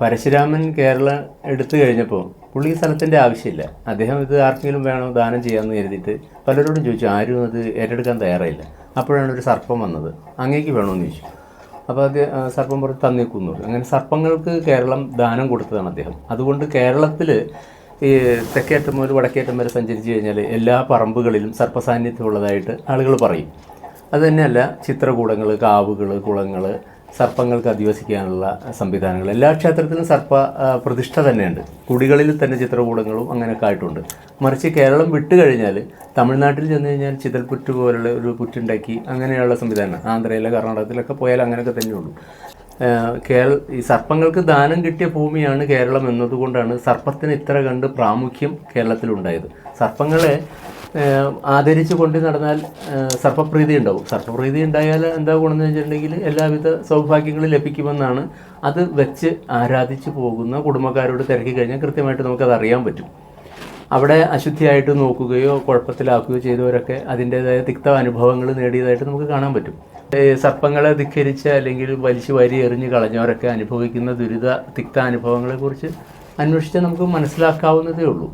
പരശുരാമൻ കേരള എടുത്തു കഴിഞ്ഞപ്പോൾ പുള്ളി ഈ സ്ഥലത്തിന്റെ ആവശ്യമില്ല. അദ്ദേഹം ഇത് ആർക്കെങ്കിലും വേണോ ദാനം ചെയ്യാമെന്ന് കരുതിയിട്ട് പലരോടും ചോദിച്ചു ആരും അത് ഏറ്റെടുക്കാൻ തയ്യാറായില്ല. അപ്പോഴാണ് ഒരു സർപ്പം വന്നത്. അങ്ങേക്ക് വേണമെന്ന് ചോദിച്ചു. അപ്പോൾ അത് സർപ്പം പുറത്ത് തന്നേക്കുന്നു അങ്ങനെ സർപ്പങ്ങൾക്ക് കേരളം ദാനം കൊടുത്തതാണ് അദ്ദേഹം. അതുകൊണ്ട് കേരളത്തിൽ ഈ തെക്കേറ്റം മുതൽ വടക്കേറ്റം വരെ സഞ്ചരിച്ചു കഴിഞ്ഞാൽ എല്ലാ പറമ്പുകളിലും സർപ്പസാന്നിധ്യമുള്ളതായിട്ട് ആളുകൾ പറയും. അതുതന്നെയല്ല ചിത്രകൂടങ്ങൾ കാവുകൾ കുളങ്ങൾ സർപ്പങ്ങൾക്ക് അധിവസിക്കാനുള്ള സംവിധാനങ്ങൾ. എല്ലാ ക്ഷേത്രത്തിലും സർപ്പ പ്രതിഷ്ഠ തന്നെയുണ്ട്. കുടികളിൽ തന്നെ ചിത്രകൂടങ്ങളും അങ്ങനെയൊക്കെ ആയിട്ടുണ്ട്. മറിച്ച് കേരളം വിട്ടു കഴിഞ്ഞാൽ തമിഴ്നാട്ടിൽ ചെന്ന് കഴിഞ്ഞാൽ ചിതൽപുറ്റ് പോലുള്ള ഒരു പുറ്റുണ്ടാക്കി അങ്ങനെയുള്ള സംവിധാനം ആന്ധ്രയിലെ കർണാടകത്തിലൊക്കെ പോയാൽ അങ്ങനെയൊക്കെ തന്നെയുള്ളൂ. കേരള ഈ സർപ്പങ്ങൾക്ക് ദാനം കിട്ടിയ ഭൂമിയാണ് കേരളം എന്നതുകൊണ്ടാണ് സർപ്പത്തിന് ഇത്ര കണ്ട് പ്രാമുഖ്യം കേരളത്തിലുണ്ടായത്. സർപ്പങ്ങളെ ആദരിച്ചു കൊണ്ട് നടന്നാൽ സർപ്പപ്രീതി ഉണ്ടാവും. സർപ്പപ്രീതി ഉണ്ടായാൽ എന്താ ഗുണമെന്ന് വെച്ചിട്ടുണ്ടെങ്കിൽ എല്ലാവിധ സൗഭാഗ്യങ്ങളും ലഭിക്കുമെന്നാണ് അത് വെച്ച് ആരാധിച്ചു പോകുന്ന കുടുംബക്കാരോട് തിരക്കി കഴിഞ്ഞാൽ കൃത്യമായിട്ട് നമുക്കത് അറിയാൻ പറ്റും. അവിടെ അശുദ്ധിയായിട്ട് നോക്കുകയോ കുഴപ്പത്തിലാക്കുകയോ ചെയ്തവരൊക്കെ അതിന്റെതായ തിക്ത അനുഭവങ്ങൾ നേടിയതായിട്ട് നമുക്ക് കാണാൻ പറ്റും. സർപ്പങ്ങളെ ധിക്കരിച്ച് അല്ലെങ്കിൽ വലിച്ചു വാരി എറിഞ്ഞ് കളഞ്ഞവരൊക്കെ അനുഭവിക്കുന്ന ദുരിത തിക്ത അനുഭവങ്ങളെക്കുറിച്ച് അന്വേഷിച്ചാൽ നമുക്ക് മനസ്സിലാക്കാവുന്നതേ ഉള്ളൂ.